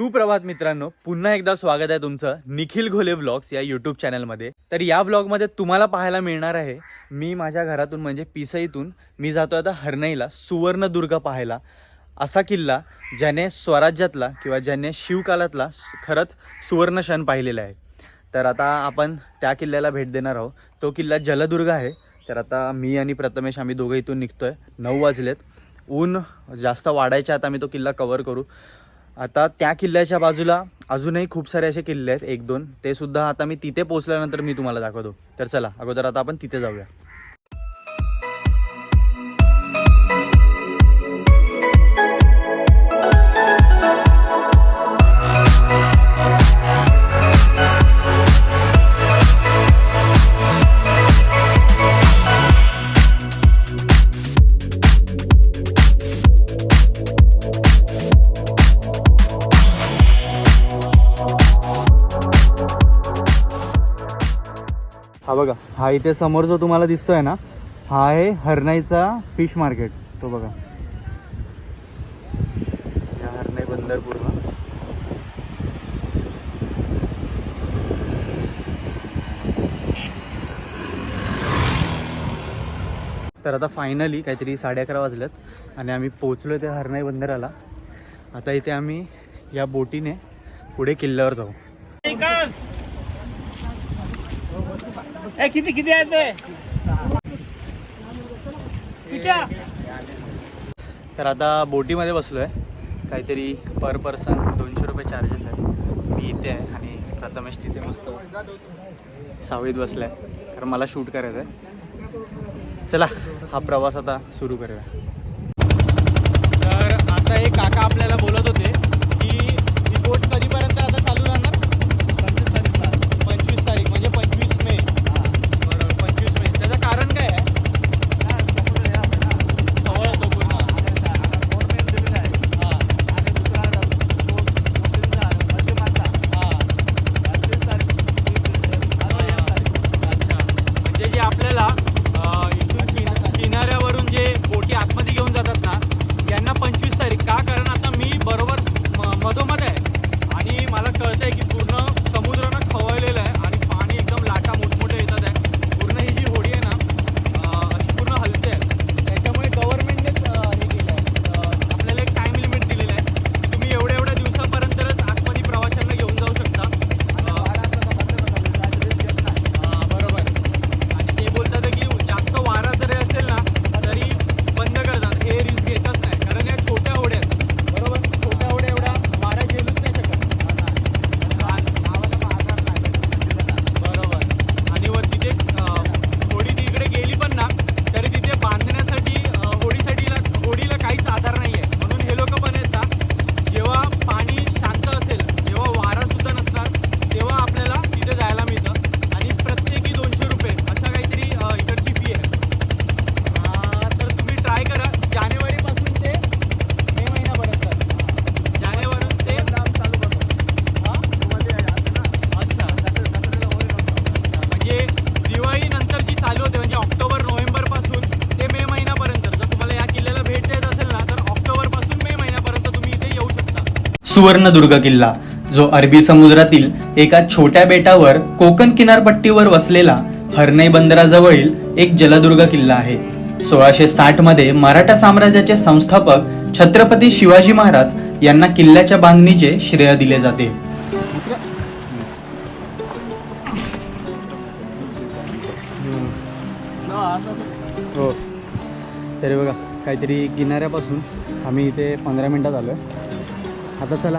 सुप्रभात मित्रांनो पुन्हा एकदा स्वागत आहे तुमचं निखिल घोले व्लॉग्स या यूट्यूब चॅनलमध्ये तर या व्लॉगमध्ये तुम्हाला पाहायला मिळणार आहे मी माझ्या घरातून म्हणजे पिसईतून मी जातो आता हरणाईला सुवर्णदुर्ग पाहायला. असा किल्ला ज्याने स्वराज्यातला किंवा ज्याने शिवकालातला खरंच सुवर्ण क्षण पाहिलेला आहे. तर आता आपण त्या किल्ल्याला भेट देणार आहोत. तो किल्ला जलदुर्ग आहे. तर आता मी आणि प्रथमेश आम्ही दोघं इथून निघतोय. नऊ वाजलेत. ऊन जास्त वाढायच्या आता आम्ही तो किल्ला कवर करू. आता त्या किल्ल्याच्या बाजूला अजूनही खूप सारे असे किल्ले आहेत एक दोन. ते सुद्धा आता मी तिथे पोहोचल्यानंतर मी तुम्हाला दाखवतो. तर चला अगोदर आता आपण तिथे जाऊया. हा इथे समोर जो तुम्हाला दिसतोय ना हा आहे हरणाईचा फिश मार्केट तो बघा. या हरणाई बंदर पूर्ण. तर आता फायनली काहीतरी साडे अकरा वाजलेत आणि आम्ही पोचलो त्या हरणाई बंदराला. आता इथे आम्ही या बोटीने पुढे किल्ल्यावर जाऊ. ए किती किती आहेत ते? तर आता बोटीमध्ये बसलो आहे काहीतरी पर पर्सन दोनशे रुपये चार्जेस आहे मी इथे आहे आणि प्रथमेश तिथे मस्त सावळीत बसला आहे कारण मला शूट करायचं आहे चला हा प्रवास आता सुरू करूया. तर आता हे काका आपल्याला बोलत होते की ही बोट कधीपर्यंत सुवर्णदुर्ग किल्ला जो अरबी समुद्रातील एका छोट्या बेटावर कोकण किनारपट्टीवर वसलेला हरनई बंदराजवळील एक जलदुर्ग किल्ला आहे. सोळाशे साठमध्ये मराठा साम्राज्याचे संस्थापक छत्रपती शिवाजी महाराज यांना किल्ल्याच्या बांधणीचे श्रेय दिले जाते. हो. तरी बघा काहीतरी किनाऱ्यापासून आम्ही इथे पंधरा मिनटात आलो आहे आता चला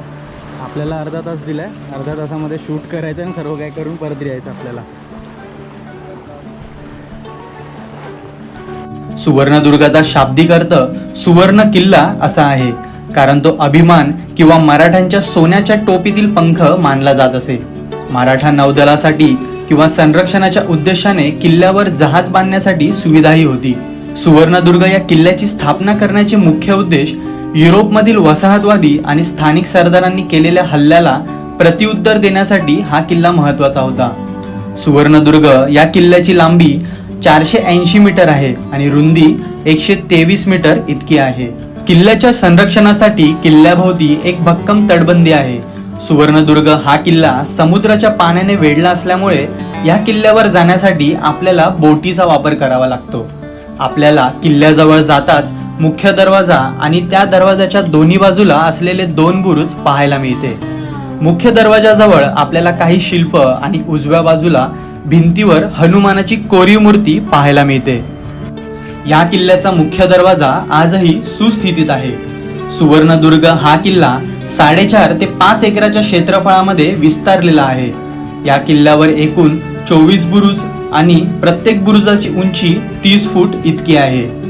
आपल्याला अर्धा तास दिला आहे अर्धा तासामध्ये शूट करायचं आणि सर्व काय करून परत यायचं आपल्याला. सुवर्णदुर्गाचा शाब्दिक अर्थ सुवर्ण किल्ला असा आहे. कारण तो अभिमान किंवा मराठ्यांच्या सोन्याच्या टोपीतील पंख मानला जात असे. मराठा नौदलासाठी किंवा संरक्षणाच्या उद्देशाने किल्ल्यावर जहाज बांधण्यासाठी सुविधाही होती. सुवर्णदुर्ग या किल्ल्याची स्थापना करण्याचे मुख्य उद्देश युरोपमधील वसाहतवादी आणि स्थानिक सरदारांनी केलेल्या हल्ल्याला प्रत्युत्तर देण्यासाठी हा किल्ला महत्त्वाचा होता. सुवर्णदुर्ग या किल्ल्याची लांबी चारशे ऐंशी मीटर आहे आणि रुंदी एकशे तेवीस मीटर इतकी आहे. किल्ल्याच्या संरक्षणासाठी किल्ल्याभोवती एक भक्कम तटबंदी आहे. सुवर्णदुर्ग हा किल्ला समुद्राच्या पाण्याने वेढला असल्यामुळे या किल्ल्यावर जाण्यासाठी आपल्याला बोटीचा वापर करावा लागतो. आपल्याला किल्ल्याजवळ जाताच मुख्य दरवाजा आणि त्या दरवाजाच्या दोन्ही बाजूला असलेले दोन बुरुज पाहायला मिळते. मुख्य दरवाजाजवळ आपल्याला काही शिल्प आणि उजव्या बाजूला भिंतीवर हनुमानाची कोरीव मूर्ती पाहायला मिळते. या किल्ल्याचा मुख्य दरवाजा आजही सुस्थितीत आहे. सुवर्णदुर्ग हा किल्ला साडेचार ते पाच एकराच्या क्षेत्रफळामध्ये विस्तारलेला आहे. या किल्ल्यावर एकूण चोवीस बुरुज आणि प्रत्येक बुरुजाची उंची तीस फूट इतकी आहे.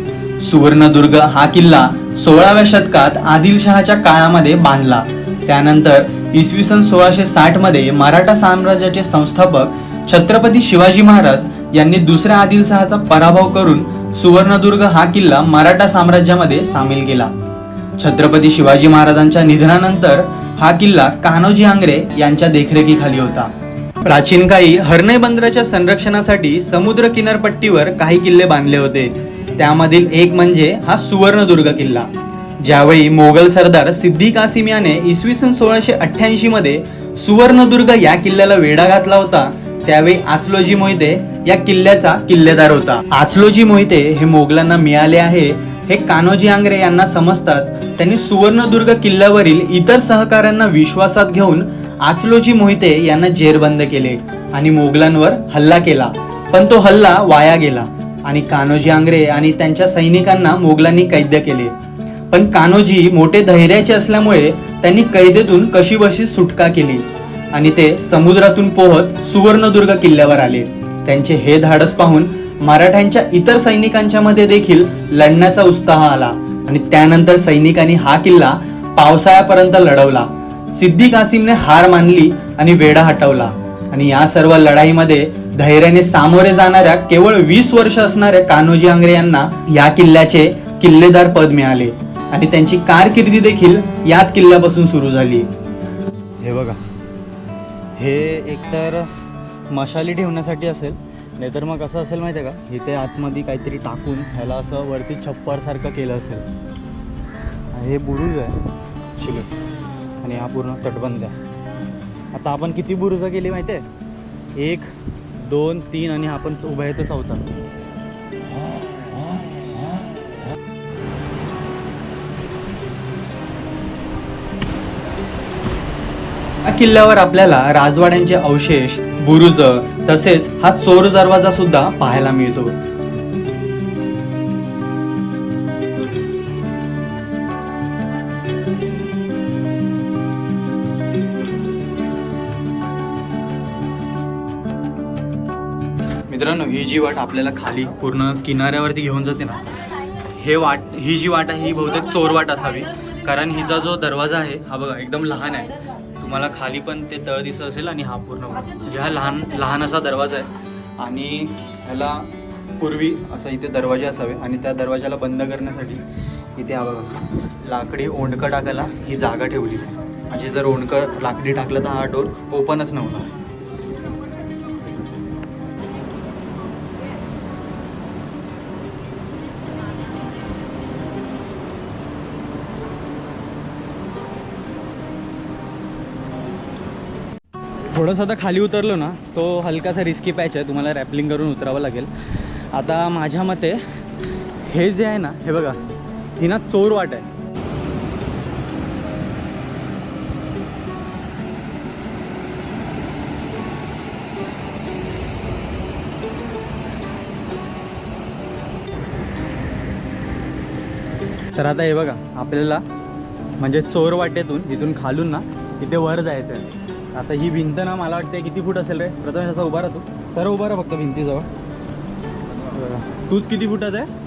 सुवर्णदुर्ग हा किल्ला सोळाव्या शतकात आदिलशहाच्या काळामध्ये बांधला. त्यानंतर इसवी सन सोळाशे साठमध्ये मराठा साम्राज्याचे संस्थापक छत्रपती शिवाजी महाराज यांनी दुसऱ्या आदिलशहाचा पराभव करून सुवर्णदुर्ग हा किल्ला मराठा साम्राज्यामध्ये सामील केला. छत्रपती शिवाजी महाराजांच्या निधनानंतर हा किल्ला कान्होजी आंग्रे यांच्या देखरेखीखाली होता. प्राचीन काळी हर्णे बंदराच्या संरक्षणासाठी समुद्र किनारपट्टीवर काही किल्ले बांधले होते. त्यामधील एक म्हणजे हा सुवर्णदुर्ग किल्ला ज्यावेळी मोगल सरदार सिद्दी कासिम याने इसवी सन सोळाशे अठ्ठ्याऐंशी मध्ये सुवर्णदुर्ग या किल्ल्याला वेढा घातला होता त्यावेळी आचलोजी मोहिते या किल्ल्याचा किल्लेदार होता. आचलोजी मोहिते हे मोगलांना मिळाले आहे हे कान्होजी आंग्रे यांना समजताच त्यांनी सुवर्णदुर्ग किल्ल्यावरील इतर सहकाऱ्यांना विश्वासात घेऊन आचलोजी मोहिते यांना जेरबंद केले आणि मोगलांवर हल्ला केला. पण तो हल्ला वाया गेला. आणि कान्होजी आंग्रे आणि त्यांच्या सैनिकांना मोगलांनी कैद केले. पण कान्होजी मोठे धैर्याचे असल्यामुळे त्यांनी कैदेतून कशीबशी सुटका केली आणि ते समुद्रातून पोहत सुवर्णदुर्ग किल्ल्यावर आले. त्यांचे हे धाडस पाहून मराठ्यांच्या इतर सैनिकांच्या मध्ये देखील लढण्याचा उत्साह आला आणि त्यानंतर सैनिकांनी हा किल्ला पावसाळ्यापर्यंत लढवला. सिद्दी कासिमने हार मानली आणि वेढा हटवला आणि या सर्व लढाईमध्ये धैर्याने सामोरे जाणाऱ्या केवळ वीस वर्ष असणाऱ्या कान्होजी आंग्रे यांना या किल्ल्याचे किल्लेदार पद मिळाले. आणि त्यांची कारकिर्दी देखील याच किल्ल्यापासून सुरू झाली. हे बघा. हे एकतर मशाली ठेवण्यासाठी असेल नाहीतर मग असं असेल माहिती आहे का? इथे आतमध्ये काहीतरी टाकून ह्याला असं वरती छप्परसारखं केलं असेल. हे बुरुज आहे. शिले. आणि हा पूर्ण तटबंद आहे. आता आपण किती बुरुजं केली माहिती आहे एक दोन तीन आणि आपण उभा आहे तो चौथा. या किल्ल्यावर आपल्याला राजवाड्यांचे अवशेष बुरुज तसेच हा चोर दरवाजा सुद्धा पाहायला मिळतो. मित्रांनो ही जी वाट आपल्याला खाली पूर्ण किनाऱ्यावरती घेऊन जाते ना हे वाट ही जी वाट आहे ही बहुतेक चोर वाट असावी. कारण हिचा जो दरवाजा आहे हा बघा एकदम लहान आहे. तुम्हाला खाली पण ते तळ दिसत असेल आणि हा पूर्ण म्हणजे हा लहान लहान असा दरवाजा आहे. आणि ह्याला पूर्वी असा इथे दरवाजे असावे आणि त्या दरवाजाला बंद करण्यासाठी इथे हा बघा लाकडी ओंडकं टाकायला ही जागा ठेवली म्हणजे जर ओंडकं लाकडी टाकलं तर हा डोर ओपनच नव्हता. थोडंसं आता खाली उतरलो ना तो हलकासा रिस्की पॅच आहे. तुम्हाला रॅपलिंग करून उतरावं लागेल. आता माझ्या मते हे जे आहे ना हे बघा ही ना चोर वाट आहे. तर आता हे बघा आपल्याला म्हणजे चोर वाटेतून जिथून खालून ना तिथे वर जायचं आहे आता ही भिंत ना मला वाटते किती फूट असेल रे? प्रथम असा उभा राहतो. सर उभा राहा फक्त भिंतीजवळ. तूच किती फुटाचा आहे?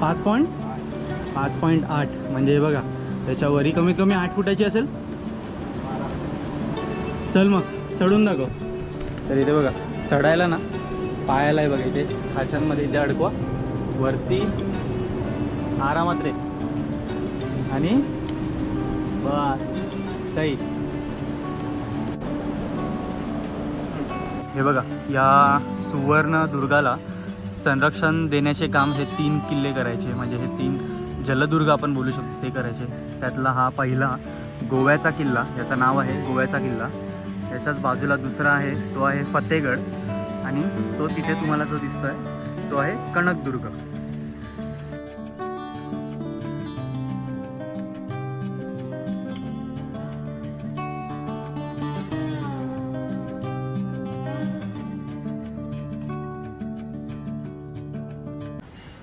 पाच पॉईंट पाच पॉईंट आठ. म्हणजे हे बघा त्याच्यावरही कमीत कमी आठ फुटाची असेल. चल मग चढून दाखव. तर इथे बघा चढायला ना पायाला आहे बघा इथे खाशांमध्ये इथे अडकवा. वरती आरामात रे. आणि बस. सही. हे बघा या सुवर्ण दुर्गाला संरक्षण देण्याचे काम हे तीन किल्ले करायचे. म्हणजे हे तीन जलदुर्ग आपण बोलू शकतो ते करायचे. त्यातला हा पहिला गोव्याचा किल्ला याचं नाव आहे गोव्याचा किल्ला. याच्याच बाजूला दुसरा आहे तो आहे फतेगड. आणि तो तिथे तुम्हाला जो दिसतो आहे तो आहे कणकदुर्ग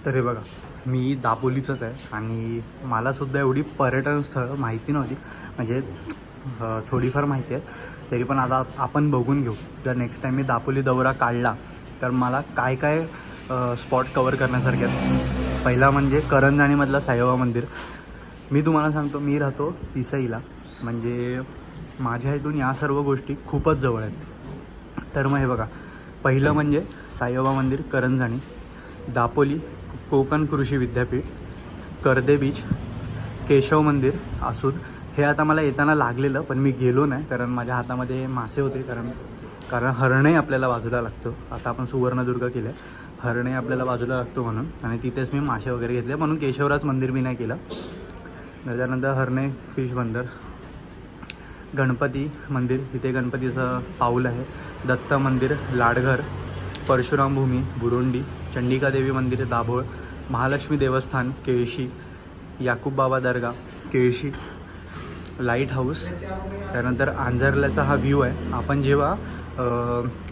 तर हे बघा मी दापोलीचंच आहे आणि मलासुद्धा एवढी पर्यटन स्थळं माहिती नव्हती. म्हणजे थोडीफार माहिती आहे. तरी पण आता आपण बघून घेऊ. जर नेक्स्ट टाईम मी दापोली दौरा काढला तर मला काय काय स्पॉट कवर करण्यासारखे आहेत. पहिला म्हणजे करंजाणीमधलं साईबाबा मंदिर. मी तुम्हाला सांगतो मी राहतो पिसईला म्हणजे माझ्या इथून या सर्व गोष्टी खूपच जवळ आहेत. तर मग हे बघा पहिलं म्हणजे साईबाबा मंदिर करंजाणी. दापोली कोकण कृषी विद्यापीठ कर्दे बीच केशव मंदिर आसूद. हे आता मला येताना लागलेलं पण मी गेलो नाही कारण माझ्या हातामध्ये मासे होते कारण कारण हरणही आपल्याला बाजूला लागतो. आता आपण सुवर्णदुर्ग केलं आहे हरणही आपल्याला बाजूला लागतो म्हणून आणि तिथेच मी मासे वगैरे घेतले म्हणून केशवराज मंदिर मी नाही केलं. त्याच्यानंतर हरणे फिश बंदर गणपती मंदिर. इथे गणपतीचं पाऊल आहे. दत्त मंदिर लाडघर परशुराम भूमी बुरुंडी चंडिका देवी मंदिर दाभोळ महालक्ष्मी देवस्थान केळशी याकूब बाबा दर्गा केळशी लाइट हाऊस त्यानंतर आंजरल्याचा हा व्ह्यू आहे. आपण जेव्हा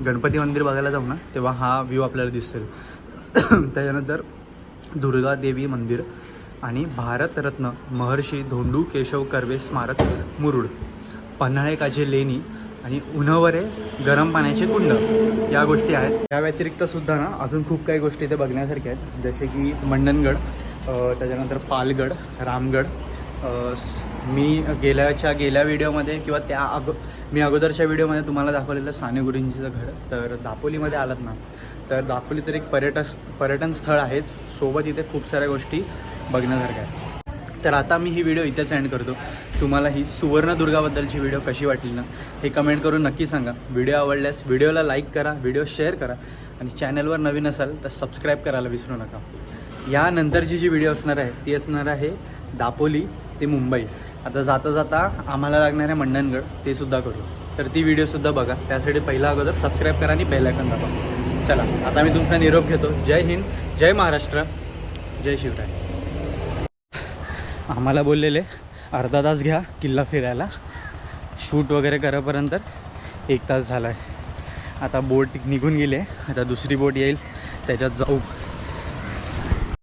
गणपती मंदिर बघायला जाऊ ना तेव्हा हा व्ह्यू आपल्याला दिसेल. त्याच्यानंतर दुर्गा देवी मंदिर आणि भारतरत्न महर्षी धोंडू केशव कर्वे स्मारक मुरुड. पन्हाळेकाचे लेणी आणि उन्हवरे गरम पाण्याचे कुंड या गोष्टी आहेत. त्या व्यतिरिक्त सुद्धा ना अजून खूप काही गोष्टी इथे बघण्यासारख्या आहेत. जसे की मंडनगड त्याच्यानंतर पालगड रामगड. मी गेल्याच्या गेल्या व्हिडिओमध्ये किंवा त्या अगो मी अगोदरच्या व्हिडिओमध्ये तुम्हाला दाखवलेलं सानेगुरुंजीचं घर. तर दापोलीमध्ये आलात ना तर दापोली तर एक पर्यटन पर्यटन स्थळ आहेच. सोबत इथे खूप साऱ्या गोष्टी बघण्यासारख्या आहेत. तर आता मी ही व्हिडिओ इथेच एंड करतो. तुम्हाला ही सुवर्णदुर्गाबद्दलची व्हिडिओ कशी वाटली ना हे कमेंट करून नक्की सांगा. व्हिडिओ आवडल्यास व्हिडिओला लाईक करा व्हिडिओ शेअर करा आणि चॅनलवर नवीन असाल तर सबस्क्राईब करायला विसरू नका. यानंतरची जी व्हिडिओ असणार आहे ती असणार आहे दापोली ते मुंबई. आता जाता जाता आम्हाला लागणार आहे मंडणगड ते सुद्धा करू. तर ती व्हिडिओसुद्धा बघा. त्यासाठी पहिला अगोदर सबस्क्राईब करा आणि बेल आयकॉन दाबा. चला आता मी तुमचा निरोप घेतो. जय हिंद जय महाराष्ट्र जय शिवराय. आम्हाला बोललेले अर्धा तास घ्या किल्ला फिरायला. शूट वगैरे करापर्यंत एक तास झाला आहे आता बोट निघून गेले. आता दुसरी बोट येईल. त्याच्यात जाऊ.